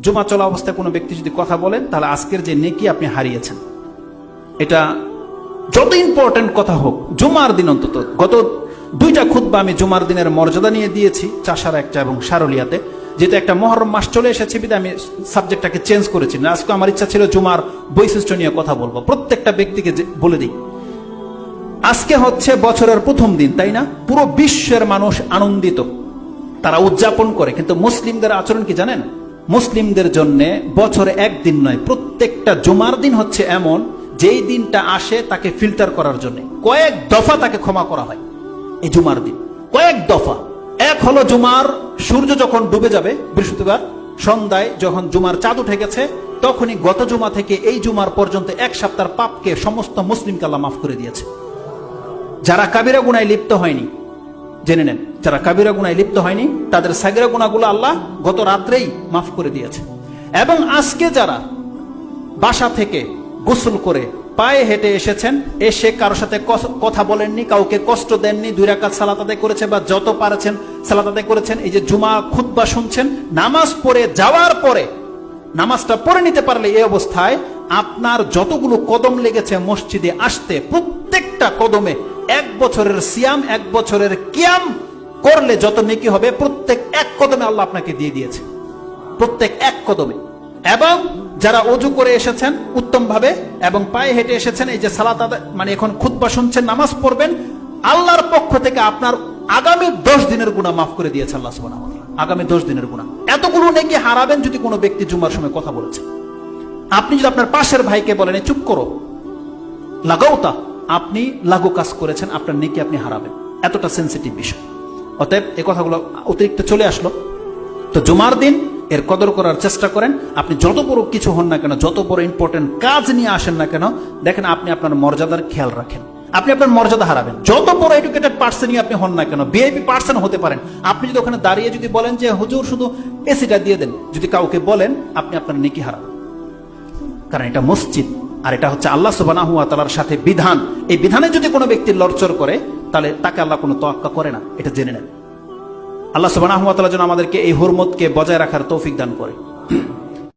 জুমা চলা অবস্থায় কোনো ব্যক্তি যদি কথা বলেন, তাহলে আজকের যে নেকি আপনি হারিয়েছেন। এটা যত ইম্পর্টেন্ট কথা হোক, জুমার দিন অন্তত, গত দুইটা খুদ্া আমি জুমার দিনের মর্যাদা নিয়ে দিয়েছি, চাষার একটা এবং সারলিয়াতে যেহেতু একটা মহরম মাস চলে এসেছে বিধে আমি সাবজেক্টটাকে চেঞ্জ করেছি। না, আজকে আমার ইচ্ছা ছিল জুমার বৈশিষ্ট্য নিয়ে কথা বলব। প্রত্যেকটা ব্যক্তিকে বলে দিই। আজকে হচ্ছে বছরের প্রথম দিন, তাই না? পুরো বিশ্বের মানুষ আনন্দিত। তারা উদযাপন করে, কিন্তু মুসলিমদের আচরণ কি জানেন? মুসলিমদের জন্য বছরে একদিন নয়, প্রত্যেকটা জুমার দিন হচ্ছে এমন, যেই দিনটা আসে তাকে ফিল্টার করার জন্য। কয়েক দফা তাকে ক্ষমা করা হয় এই জুমার দিন। কয়েক দফা। এক হলো জুমার, সূর্য যখন ডুবে যাবে বৃহস্পতিবার, সন্ধ্যায় যখন জুমার চাঁদ উঠে গেছে, তখনই গত জুমা থেকে এই জুমার পর্যন্ত এক সপ্তাহ পাপকে সমস্ত মুসলিমকে আল্লাহ মাফ করে দিয়েছে। যারা কাবিরা গুনায় লিপ্ত হয়নি, জেনে নেন। যারা কাবিরা গুনায় লিপ্ত হয়নি, তাদের সাগিরা গুণাগুলো আল্লাহ গত রাত্রেই মাফ করে দিয়েছে। এবং আজকে যারা বাসা থেকে গোসল করে পায়ে হেঁটে এসেছেন এসে কারোর সাথে কথা বলেননি, কাউকে কষ্ট দেননি, দুই রাকাত সালাত আদায় করেছে বা যত পারেছেন সালাত আদায় করেছেন, এই যে জুমা, খুতবা শুনছেন, নামাজ পড়ে যাওয়ার পরে, নামাজটা পড়ে নিতে পারলে এই অবস্থায় আপনার যতগুলো কদম লেগেছে মসজিদে আসতে, প্রত্যেকটা কদমে এক বছরের সিয়াম, এক বছরের কিয়াম করলে যত নেকি হবে, প্রত্যেক এক কদমে আল্লাহ আপনাকে দিয়ে দিয়েছে। প্রত্যেক এক কদমে। এবং যারা অজু করে এসেছেন উত্তম ভাবে এবং পায়ে হেঁটে এসেছেন, এই যে সালাত মানে এখন খুতবা শুনছেন, নামাজ পড়বেন, আল্লাহর পক্ষ থেকে আপনার আগামী দশ দিনের গুণা মাফ করে দিয়েছে আল্লাহ তাআলা। আগামী দশ দিনের গুণা এতগুলো নেকি হারাবেন যদি কোনো ব্যক্তি জুমার সময় কথা বলেছে। আপনি যদি আপনার পাশের ভাইকে বলেন "এই চুপ করো। লাগাওতা আপনি লাগু কাজ করেছেন, আপনার নেকি আপনি হারাবেন। এতটা সেন্সিটিভ বিষয়। অতএব এই কথাগুলো অতিরিক্ত চলে আসলো। তো জুমার দিন এর কদর করার চেষ্টা করেন। আপনি যত বড় কিছু হন না কেন, যত বড় ইম্পর্টেন্ট কাজ নিয়ে আসেন না কেন, দেখেন আপনি আপনার মর্যাদার খেয়াল রাখেন। আপনি আপনার মর্যাদা হারাবেন। যত বড় এডুকেটেড পার্সনই আপনি হন না কেন বিআইপি পার্সন হতে পারেন। আপনি যদি ওখানে দাঁড়িয়ে যদি বলেন যে, হুজুর, শুধু এসিটা দিয়ে দেন। যদি কাউকে বলেন, আপনি আপনার নেকি হারাবেন। কারণ এটা মসজিদ, আর এটা হচ্ছে আল্লাহ সুবাহ তালার সাথে বিধান। এই বিধানে যদি কোনো ব্যক্তি লড়চড় করে তাহলে তাকে আল্লাহ কোনো তোয়াক্কা করে না, এটা জেনে নেন। আল্লাহ সুবাহ যেন আমাদেরকে এই হুরমতকে বজায় রাখার তৌফিক দান করে।